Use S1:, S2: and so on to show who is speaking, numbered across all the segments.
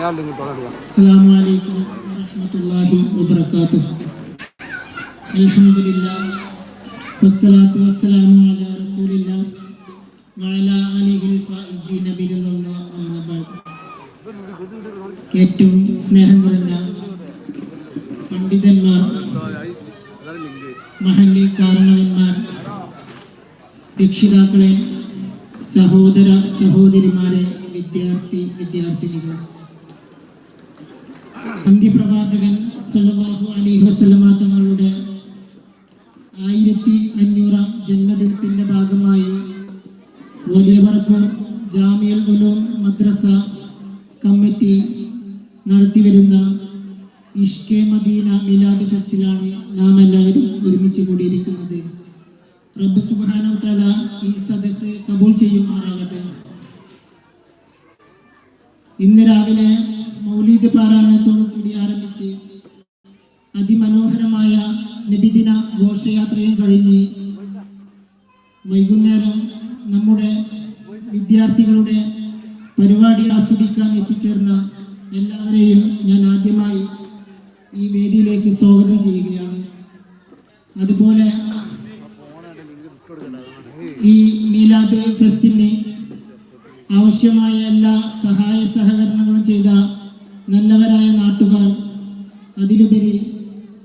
S1: ഞാൻ ലിങ്ക് തുടരുക
S2: السلام عليكم ورحمة الله وبركاته الحمد لله والصلاة والسلام على رسول الله وعلى آله الفائزين برضا الله أما بعد ഏറ്റവും സ്നേഹം നിറഞ്ഞ രക്ഷിതാക്കളെ സഹോദര സഹോദരിമാരെ വിദ്യാർത്ഥി വിദ്യാർത്ഥിനികളെ. അന്ത്യപ്രവാചകൻ സല്ലല്ലാഹു അലൈഹി വസല്ലമ തങ്ങളുടെ ആയിരത്തി അഞ്ഞൂറാം ജന്മദിനത്തിന്റെ ഭാഗമായി വലിയ പറപ്പൂർ ജാമിയൽ ഉലൂം മദ്രസ കമ്മിറ്റി നടത്തിവരുന്ന ഇഷ്കെ മദീന മിലാദ് ഫെസ്റ്റിലാണ് നാം എല്ലാവരും ഒരുമിച്ച് കൂടിയിരിക്കുന്നത്. റബ്ബ് സുബ്ഹാനഹു തആല ഈ സദസ്സ് കബൂൽ ചെയ്യുമാറാകട്ടെ ഇന്ന് രാവിലെ മൗലീദ് പാരായണത്തോടു കൂടി ആരംഭിച്ച് അതിമനോഹരമായ നബിദിന ഘോഷയാത്രയും കഴിഞ്ഞ് വൈകുന്നേരം നമ്മുടെ വിദ്യാർത്ഥികളുടെ പരിപാടി ആസ്വദിക്കാൻ എത്തിച്ചേർന്ന എല്ലാ സഹായ സഹകരണങ്ങളും ചെയ്ത നല്ലവരായ നാട്ടുകാർ അതിലുപരി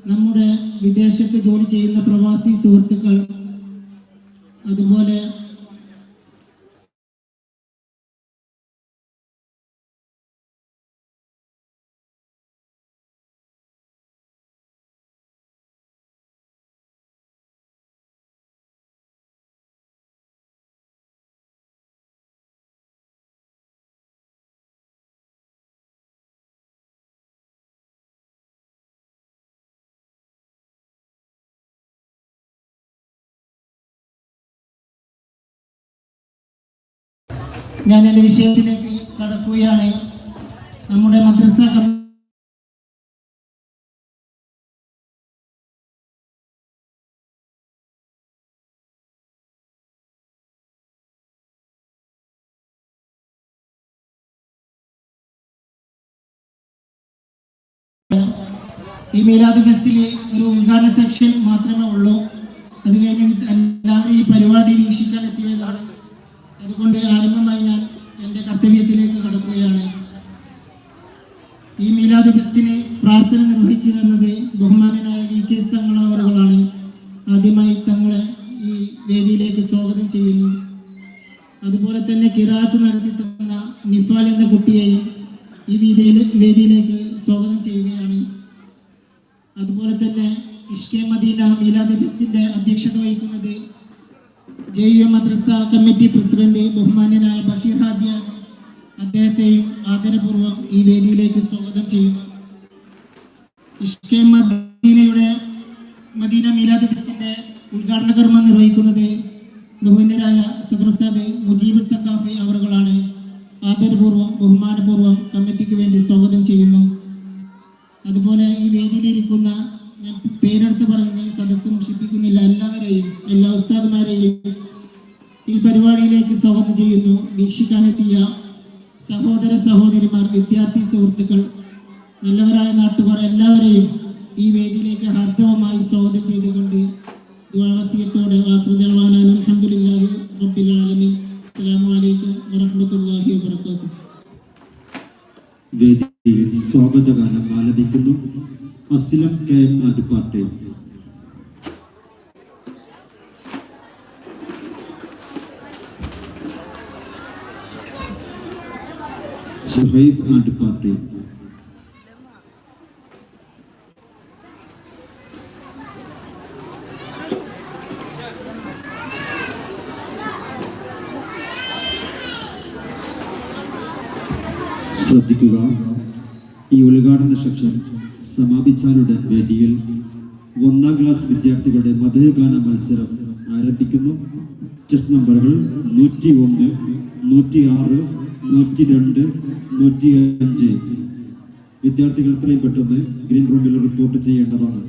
S2: നമ്മുടെ വിദേശത്ത് ജോലി ചെയ്യുന്ന പ്രവാസി സുഹൃത്തുക്കൾ അതുപോലെ ഞാൻ എന്റെ വിഷയത്തിലേക്ക് കടക്കുകയാണ്. നമ്മുടെ മദ്രസ ഈ മീലാദ് ഫെസ്റ്റിൽ ഒരു ഉദ്ഘാടന സെക്ഷൻ മാത്രമേ ഉള്ളൂ. അത് കഴിഞ്ഞ് എല്ലാവരും ഈ പരിപാടി വീക്ഷിക്കാൻ എത്തിയതാണ് അതുകൊണ്ട് ആരംഭമായി ഞാൻ എന്റെ കർത്തവ്യത്തിലേക്ക് കടക്കുകയാണ്. ഈ മീലാദ് ഫെസ്റ്റിന് പ്രാർത്ഥന നിർവഹിച്ചു തന്നത് ബഹുമാനനായ വി കെ തങ്ങൾ അവറുകളാണ്. ആദ്യമായി തങ്ങളെ ഈ വേദിയിലേക്ക് സ്വാഗതം ചെയ്യുന്നു. അതുപോലെ തന്നെ കിറാത്ത് നടത്തി തന്ന നിഫാൽ എന്ന കുട്ടിയെയും ഈ വീതിയിൽ വേദിയിലേക്ക് സ്വാഗതം ചെയ്യുകയാണ്. അതുപോലെ തന്നെ ഇഷ്കെ മദീന മീലാദ് വഹിക്കുന്നത് ജെ മദ്രസ കമ്മിറ്റി പ്രസിഡന്റ് ബഹുമാന്യനായ ബഷീർ ഹാജിയാണ് അദ്ദേഹത്തെയും ആദരപൂർവം ഈ വേദിയിലേക്ക് സ്വാഗതം ചെയ്യുന്നു. ഇഷ്കെ മദീനയുടെ മദീന മീലാദ് ഫെസ്റ്റിന്റെ ഉദ്ഘാടന കർമ്മം നിർവഹിക്കുന്നത് ബഹുമാന്യരായ സദർസാദ് മുജീബ് സക്കാഫി അവറുകളാണ്. ആദരപൂർവം ബഹുമാനപൂർവം കമ്മിറ്റിക്ക് വേണ്ടി സ്വാഗതം ചെയ്യുന്നു. അതുപോലെ ഈ വേദിയിലിരിക്കുന്ന ഞാൻ പേരെടുത്ത് പറഞ്ഞ് സദസ്സ് മുഷിപ്പിക്കുന്നില്ല എല്ലാവരെയും എല്ലാ ഉസ്താദുമാരെയും പരിപാടിയിലേക്ക് സ്വാഗതം ചെയ്യുന്നു. വീക്ഷിക്കാനെത്തിയ സഹോദര സഹോദരിമാർ വിദ്യാർത്ഥി സുഹൃത്തുക്കൾ നല്ലവരായ നാട്ടുകാർ എല്ലാവരെയും ഈ വേദിയിലേക്ക് ഹാർദവമായി സ്വാഗതം ചെയ്തുകൊണ്ട് വാഫുദൽവാനാൻ അൽഹംദുലില്ലാഹി റബ്ബിൽ അലൈക്കും വറഹ്മത്തുള്ളാഹി വബറകാതുഹു.
S3: സ്വാഗതഗാനം ആലപിക്കുന്നു. Aslam K party. Suhaib party. ശ്രദ്ധിക്കുക. ഈ ഉദ്ഘാടന സെക്ഷൻ സമാപിച്ചാലുടൻ വേദിയിൽ ഒന്നാം ക്ലാസ് വിദ്യാർത്ഥികളുടെ മധുഗാന മത്സരം ആരംഭിക്കുന്നു.
S4: ചെസ് നമ്പറുകൾ നൂറ്റി ഒന്ന് നൂറ്റി ആറ് നൂറ്റി രണ്ട് നൂറ്റി അഞ്ച് വിദ്യാർത്ഥികൾ എത്രയും പെട്ടെന്ന് ഗ്രീൻ റൂമിൽ റിപ്പോർട്ട് ചെയ്യേണ്ടതാണ്.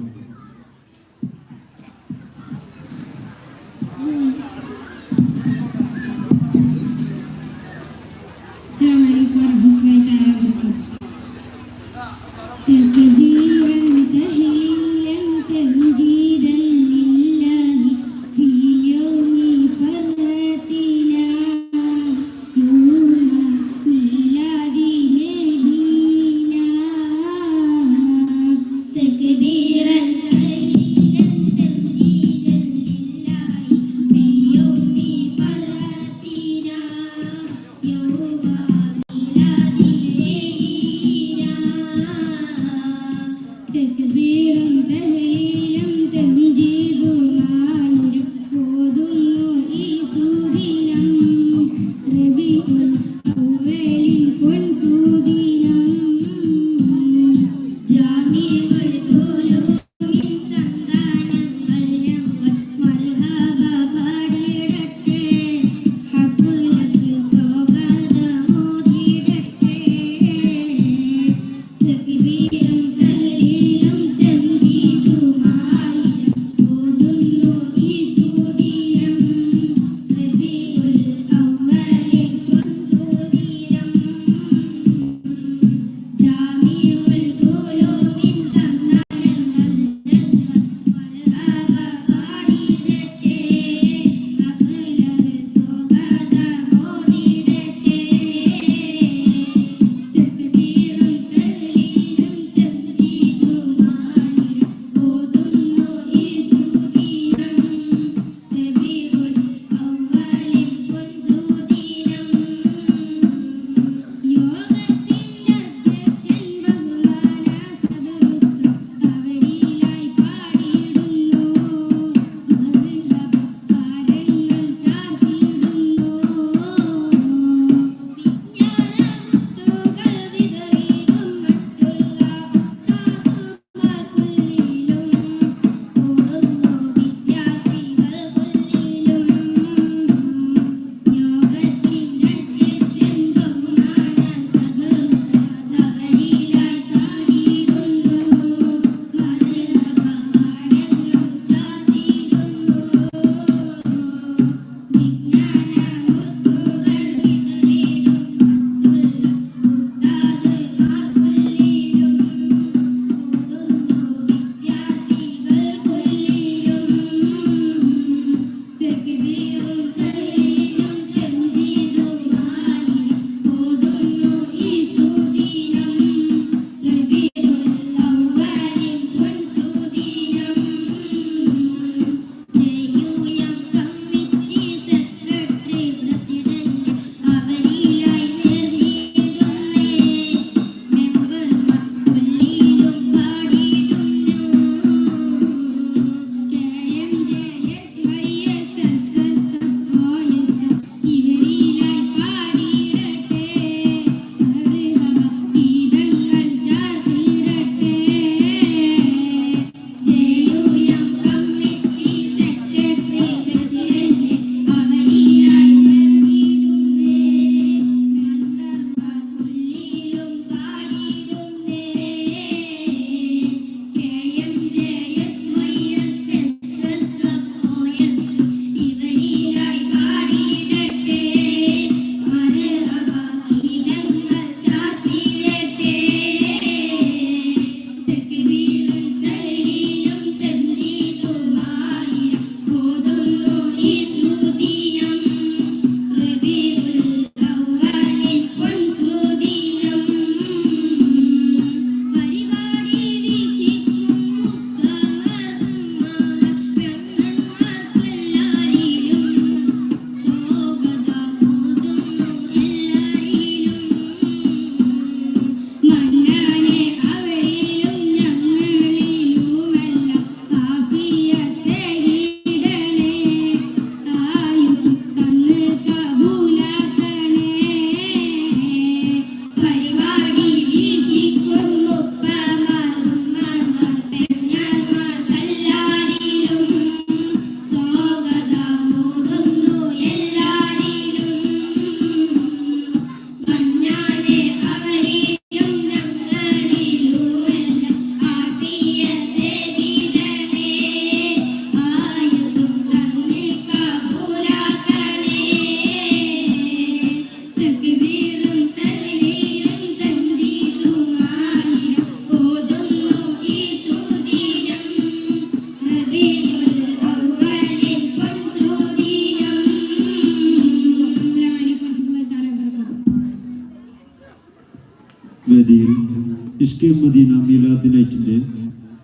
S3: ഇഷ്കെ മദീന മീലാദ് നൈറ്റിന്റെ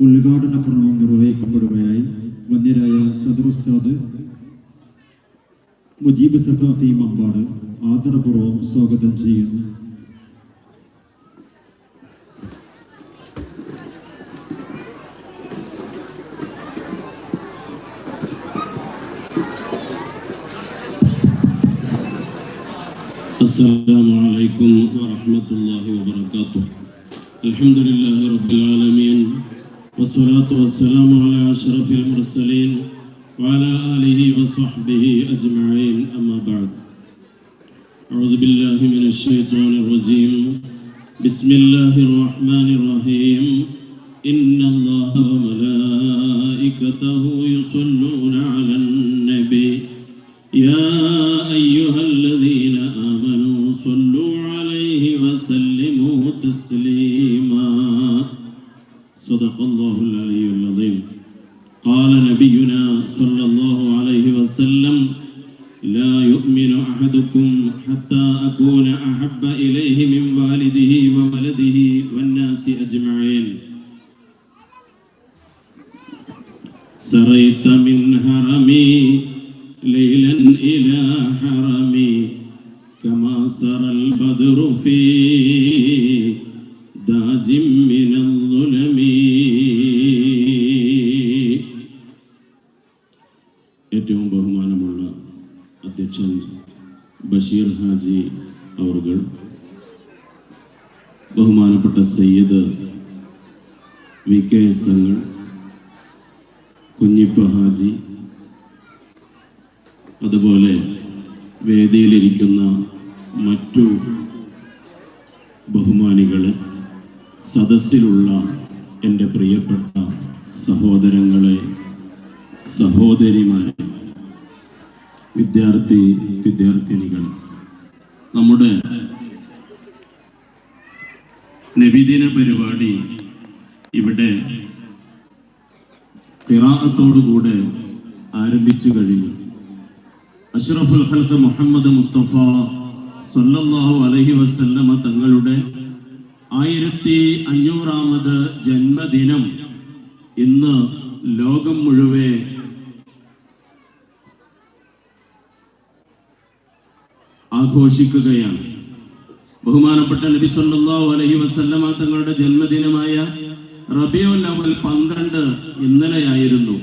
S3: ഉദ്ഘാടന കർമ്മം നിർവഹിക്കപ്പെടുകയായി വന്യരായ സദർ ഉസ്താദ് മുജീബ് സഖാഫി മമ്പാട് ആദരപൂർവ്വം സ്വാഗതം ചെയ്യുന്നു
S5: السلام عليكم ورحمة الله وبركاته الحمد لله رب العالمين والصلاة والسلام على أشرف المرسلين وعلى آله وصحبه أجمعين أما بعد. أعوذ بالله من الشيطان الرجيم. بسم الله الرحمن الرحيم. إن الله وملائكته يصلون على النبي. يا صدق الله العلي العظيم. قال نبينا صلى الله عليه وسلم لا يؤمن أحدكم حتى أكون أحب إليه من والده وولده والناس أجمعين. سريت من هرمي ليلا إلى حرمي كما سرى البدر في സയ്യിദ് വി കെ എസ് തങ്ങൾ കുഞ്ഞിപ്പ ഹാജി അതുപോലെ വേദിയിലിരിക്കുന്ന മറ്റു ബഹുമാനികളെ സദസ്സിലുള്ള എന്റെ പ്രിയപ്പെട്ട സഹോദരങ്ങളെ സഹോദരിമാരെ വിദ്യാർത്ഥി വിദ്യാർത്ഥിനികൾ നമ്മുടെ നബിദിന പരിപാടി ഇവിടെ കിറാഅത്തോടുകൂടെ ആരംഭിച്ചു കഴിഞ്ഞു. അഷ്റഫുൽ ഹൽഖ മുഹമ്മദ് മുസ്തഫ സല്ലല്ലാഹു അലഹി വസല്ലമ തങ്ങളുടെ ആയിരത്തി അഞ്ഞൂറാമത് ജന്മദിനം ഇന്ന് ലോകം മുഴുവൻ ആഘോഷിക്കുകയാണ്. ബഹുമാനപ്പെട്ട നബി സല്ലല്ലാഹു അലൈഹി വസല്ലമ തങ്ങളുടെ ജന്മദിനമായ റബിയുൽ അവൽ പന്ത്രണ്ട് ഇന്നലെയായിരുന്നു.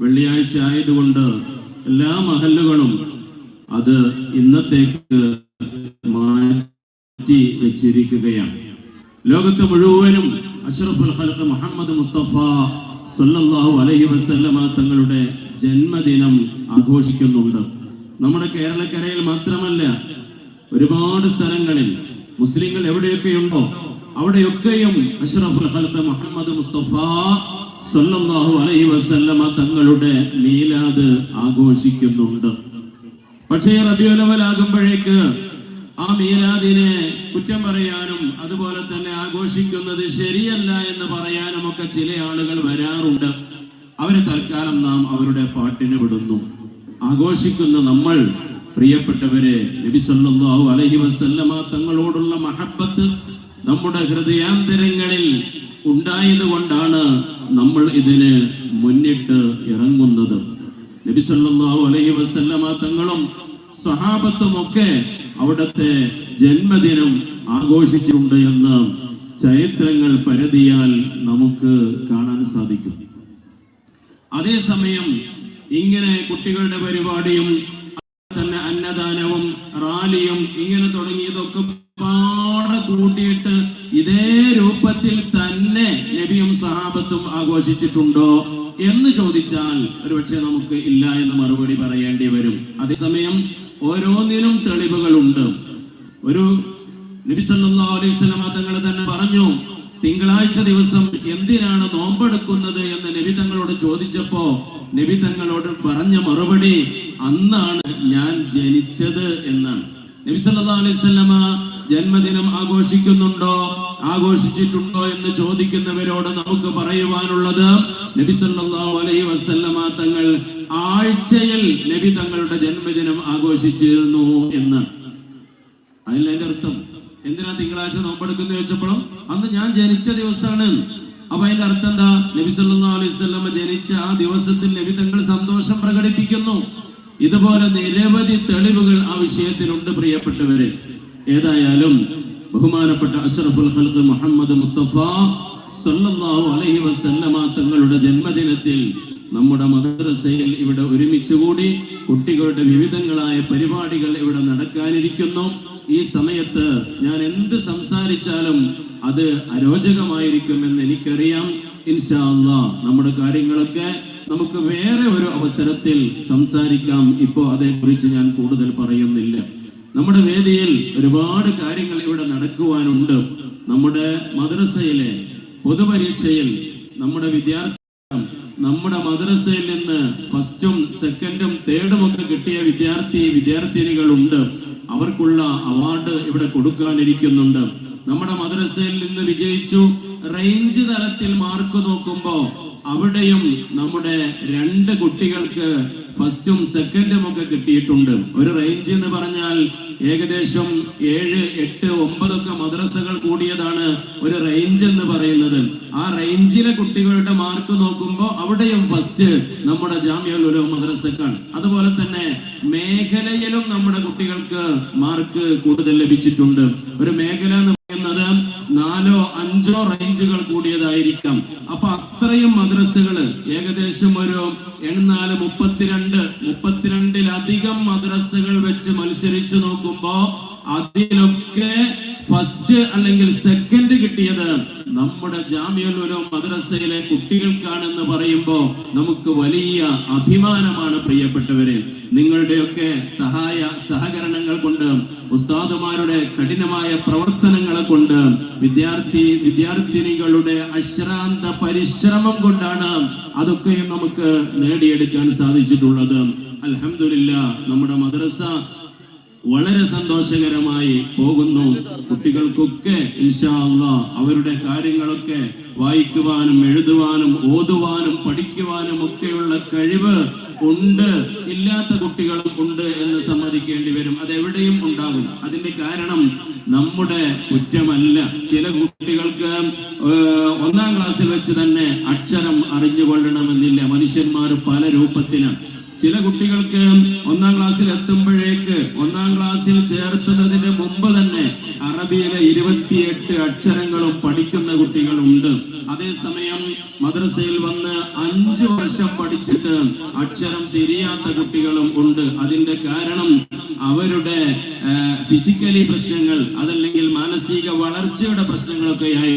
S5: വെള്ളിയാഴ്ച ആയതുകൊണ്ട് എല്ലാ മഹല്ലുകളും അത് ഇന്നത്തേക്ക് മാറ്റി വെച്ചിരിക്കുകയാണ്. ലോകത്ത് മുഴുവനും അഷ്റഫുൽ ഖൽഖ് മുഹമ്മദ് മുസ്തഫ സല്ലല്ലാഹു അലൈഹി വസല്ലമ തങ്ങളുടെ ജന്മദിനം ആഘോഷിക്കുന്നുണ്ട്. നമ്മുടെ കേരളക്കരയിൽ മാത്രമല്ല ഒരുപാട് സ്ഥലങ്ങളിൽ മുസ്ലിങ്ങൾ എവിടെയൊക്കെയുണ്ടോ അവിടെയൊക്കെയും അഷ്റഫുൽ മുഹമ്മദ് മുസ്തഫ സല്ലല്ലാഹു അലൈഹി വസല്ലമ തങ്ങളുടെ മീലാദ് ആഘോഷിക്കുന്നുണ്ട്. പക്ഷേ റബിയുലവലാകുമ്പോഴേക്ക് ആ മീലാദിനെ കുറ്റം പറയാനും അതുപോലെ തന്നെ ആഘോഷിക്കുന്നത് ശരിയല്ല എന്ന് പറയാനും ഒക്കെ ചില ആളുകൾ വരാറുണ്ട്. അവരെ തൽക്കാലം നാം അവരുടെ പാട്ടിന് വിടുന്നു. ആഘോഷിക്കുന്ന നമ്മൾ പ്രിയപ്പെട്ടവരെ നബി സല്ലല്ലാഹു അലൈഹി വസല്ലമ തങ്ങളോടുള്ള മഹബത്ത് നമ്മുടെ ഹൃദയാന്തരങ്ങളിൽ ഉണ്ടായത് കൊണ്ടാണ് നമ്മൾ ഇതിന് മുന്നിട്ട് ഇറങ്ങുന്നത്. നബി സല്ലല്ലാഹു അലൈഹി വസല്ലമ തങ്ങളും സ്വഹാബത്തും ഒക്കെ അവിടുത്തെ ജന്മദിനം ആഘോഷിച്ചിട്ടുണ്ട് എന്ന് ചരിത്രങ്ങൾ പരതിയാൽ നമുക്ക് കാണാൻ സാധിക്കും. അതേസമയം ഇങ്ങനെ കുട്ടികളുടെ പരിപാടിയും റാലിയും ഇങ്ങനെ തുടങ്ങിയതൊക്കെ പാടെ കൂട്ടിയിട്ട് ഇതേ രൂപത്തിൽ തന്നെ നബിയും സഹാബത്തും ആഘോഷിച്ചിട്ടുണ്ടോ എന്ന് ചോദിച്ചാൽ ഒരുപക്ഷെ നമുക്ക് ഇല്ല എന്ന് മറുപടി പറയേണ്ടി വരും. അതേസമയം ഓരോന്നിനും തെളിവുകളുണ്ട്. ഒരു നബി സല്ലല്ലാഹു അലൈഹി വസല്ലം തങ്ങൾ തന്നെ പറഞ്ഞു തിങ്കളാഴ്ച ദിവസം എന്തിനാണ് നോമ്പെടുക്കുന്നത്? എന്ന് നബി തങ്ങളോട് ചോദിച്ചപ്പോ നബി തങ്ങളോട് പറഞ്ഞ മറുപടി അന്നാണ് ഞാൻ ജനിച്ചത് എന്നാണ്. നബി സല്ലല്ലാഹു അലൈഹി വസല്ലമ ജന്മദിനം ആഘോഷിക്കുന്നുണ്ടോ? ആഘോഷിച്ചിട്ടുണ്ടോ എന്ന് ചോദിക്കുന്നവരോട് നമുക്ക് പറയുവാനുള്ളത് നബി സല്ലല്ലാഹു അലൈഹി വസല്ലമ തങ്ങൾ ആഴ്ചയിൽ നബി തങ്ങളുടെ ജന്മദിനം ആഘോഷിച്ചിരുന്നു എന്ന്. അതിൽ അതിന്റെ അർത്ഥം? എന്തിനാ തിങ്കളാഴ്ച നോമ്പെടുക്കുന്ന ചോദിച്ചപ്പോഴും? അന്ന് ഞാൻ ജനിച്ച ദിവസമാണ്. അപ്പൊ അതിന്റെ അർത്ഥം എന്താ? നബി സല്ലല്ലാഹു അലൈഹി വസല്ലമ ജനിച്ച ആ ദിവസത്തിൽ നബി തങ്ങൾ സന്തോഷം പ്രകടിപ്പിക്കുന്നു. ഇതുപോലെ നിരവധി തെളിവുകൾ ആ വിഷയത്തിലുണ്ട് പ്രിയപ്പെട്ടവരെ. ഏതായാലും ബഹുമാനപ്പെട്ട അഷറഫുൽ ഖൽഖ് മുഹമ്മദ് മുസ്തഫ സല്ലല്ലാഹു അലൈഹി വസല്ലമ തങ്ങളുടെ ജന്മദിനത്തിൽ നമ്മുടെ മദ്രസയിൽ ഇവിടെ ഒരുമിച്ചുകൂടി കുട്ടികളുടെ വിവിധങ്ങളായ പരിപാടികൾ ഇവിടെ നടക്കാനിരിക്കുന്നു. ഈ സമയത്ത് ഞാൻ എന്ത് സംസാരിച്ചാലും അത് അരോചകമായിരിക്കുമെന്ന് എനിക്കറിയാം. ഇൻഷാ നമ്മുടെ കാര്യങ്ങളൊക്കെ നമുക്ക് വേറെ ഒരു അവസരത്തിൽ സംസാരിക്കാം. ഇപ്പോ അതേക്കുറിച്ച് ഞാൻ കൂടുതൽ പറയുന്നില്ല. നമ്മുടെ വേദിയിൽ ഒരുപാട് കാര്യങ്ങൾ ഇവിടെ നടക്കുവാനുണ്ട്. നമ്മുടെ മദ്രസയിലെ പൊതുപരീക്ഷയിൽ നമ്മുടെ വിദ്യാർത്ഥി നമ്മുടെ മദ്രസയിൽ നിന്ന് ഫസ്റ്റും സെക്കൻഡും തേർഡും ഒക്കെ കിട്ടിയ വിദ്യാർത്ഥി വിദ്യാർത്ഥിനികളുണ്ട്. അവർക്കുള്ള അവാർഡ് ഇവിടെ കൊടുക്കാനിരിക്കുന്നുണ്ട്. നമ്മുടെ മദ്രസയിൽ നിന്ന് വിജയിച്ചു. റേഞ്ച് തലത്തിൽ മാർക്ക് നോക്കുമ്പോൾ അവിടെയും നമ്മുടെ രണ്ട് കുട്ടികൾക്ക് ഫസ്റ്റും സെക്കൻഡും ഒക്കെ കിട്ടിയിട്ടുണ്ട്. ഒരു റേഞ്ച് എന്ന് പറഞ്ഞാൽ ഏകദേശം ഏഴ് എട്ട് ഒമ്പതൊക്കെ മദ്രസകൾ കൂടിയതാണ് ഒരു റേഞ്ച് എന്ന് പറയുന്നത്. ആ റേഞ്ചിലെ കുട്ടികളുടെ മാർക്ക് നോക്കുമ്പോൾ അവിടെയും ഫസ്റ്റ് നമ്മുടെ ജാമ്യ മദ്രസക്കാണ്. അതുപോലെ തന്നെ മേഖലയിലും നമ്മുടെ കുട്ടികൾക്ക് മാർക്ക് കൂടുതൽ ലഭിച്ചിട്ടുണ്ട്. ഒരു മേഖല അഞ്ചോ റേഞ്ചുകൾ കൂടിയതായിരിക്കാം. അപ്പൊ അത്രയും മദ്രസകൾ ഏകദേശം ഒരു എണ്ണാൽ മുപ്പത്തിരണ്ട് മുപ്പത്തിരണ്ടിലധികം മദ്രസകൾ വെച്ച് മത്സരിച്ചു നോക്കുമ്പോ അതിലൊക്കെ ഫസ്റ്റ് അല്ലെങ്കിൽ സെക്കൻഡ് കിട്ടിയത് നമ്മുടെ ജാമ്യൽ ഉലൂം മദ്രസയിലെ കുട്ടികൾക്കാണെന്ന് പറയുമ്പോൾ നമുക്ക് വലിയ അഭിമാനമാണ് പ്രിയപ്പെട്ടവരെ. നിങ്ങളുടെയൊക്കെ സഹായ സഹകരണങ്ങൾ കൊണ്ട് ഉസ്താദുമാരുടെ കഠിനമായ പ്രവർത്തനങ്ങളെ കൊണ്ട് വിദ്യാർത്ഥി വിദ്യാർത്ഥിനികളുടെ അശ്രാന്ത പരിശ്രമം കൊണ്ടാണ് അതൊക്കെയും നമുക്ക് നേടിയെടുക്കാൻ സാധിച്ചിട്ടുള്ളത്. അലഹമില്ല നമ്മുടെ മദ്രസ വളരെ സന്തോഷകരമായി പോകുന്നു. കുട്ടികൾക്കൊക്കെ ഇൻഷാ അള്ളാ അവരുടെ കാര്യങ്ങളൊക്കെ വായിക്കുവാനും എഴുതുവാനും ഓതുവാനും പഠിക്കുവാനും ഒക്കെയുള്ള കഴിവ് ഉണ്ട്. ഇല്ലാത്ത കുട്ടികളും ഉണ്ട് എന്ന് സമ്മതിക്കേണ്ടി വരും. അതെവിടെയും ഉണ്ടാകും അതിന്റെ കാരണം നമ്മുടെ കുറ്റമല്ല. ചില കുട്ടികൾക്ക് ഒന്നാം ക്ലാസ്സിൽ വെച്ച് തന്നെ അക്ഷരം അറിഞ്ഞുകൊള്ളണമെന്നില്ല. മനുഷ്യന്മാർ പല രൂപത്തിലാണ് ചില കുട്ടികൾക്ക് ഒന്നാം ക്ലാസ്സിൽ എത്തുമ്പോഴേക്ക് ഒന്നാം ക്ലാസ്സിൽ ചേർത്തുന്നതിന് മുമ്പ് തന്നെ അറബിയിലെ ഇരുപത്തിയെട്ട് അക്ഷരങ്ങളും പഠിക്കുന്ന കുട്ടികളുണ്ട്. അതേസമയം മദ്രസയിൽ വന്ന് അഞ്ചു വർഷം പഠിച്ചിട്ട് അക്ഷരം തിരിയാത്ത കുട്ടികളും ഉണ്ട്. അതിന്റെ കാരണം അവരുടെ ഫിസിക്കലി പ്രശ്നങ്ങൾ അതല്ലെങ്കിൽ മാനസിക വളർച്ചയുടെ പ്രശ്നങ്ങളൊക്കെയായി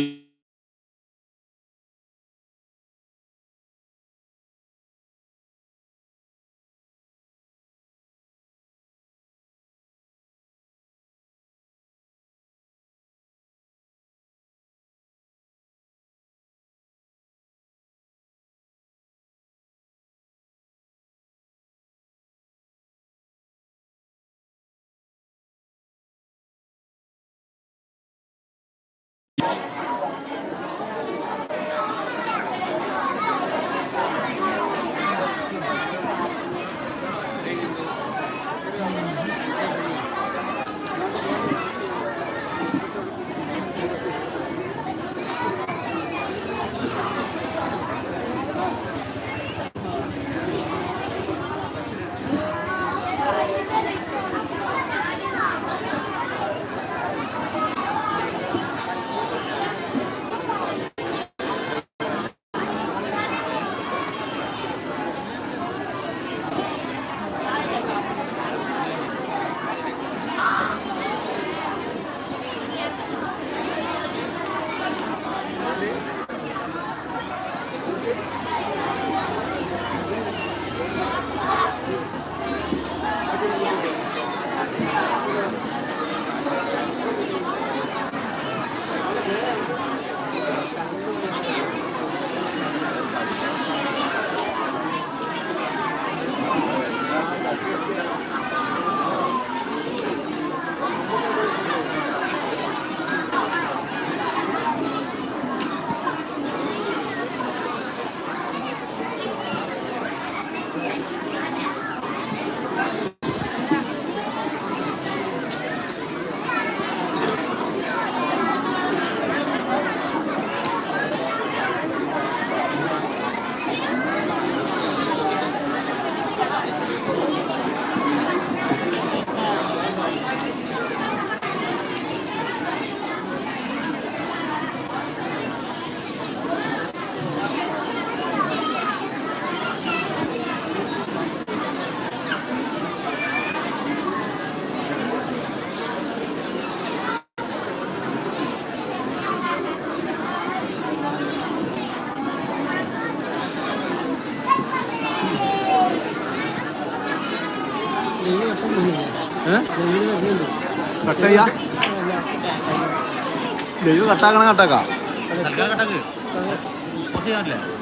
S1: ദൈവം കട്ടാക്കണ കട്ടാക്കാം.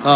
S1: ആ.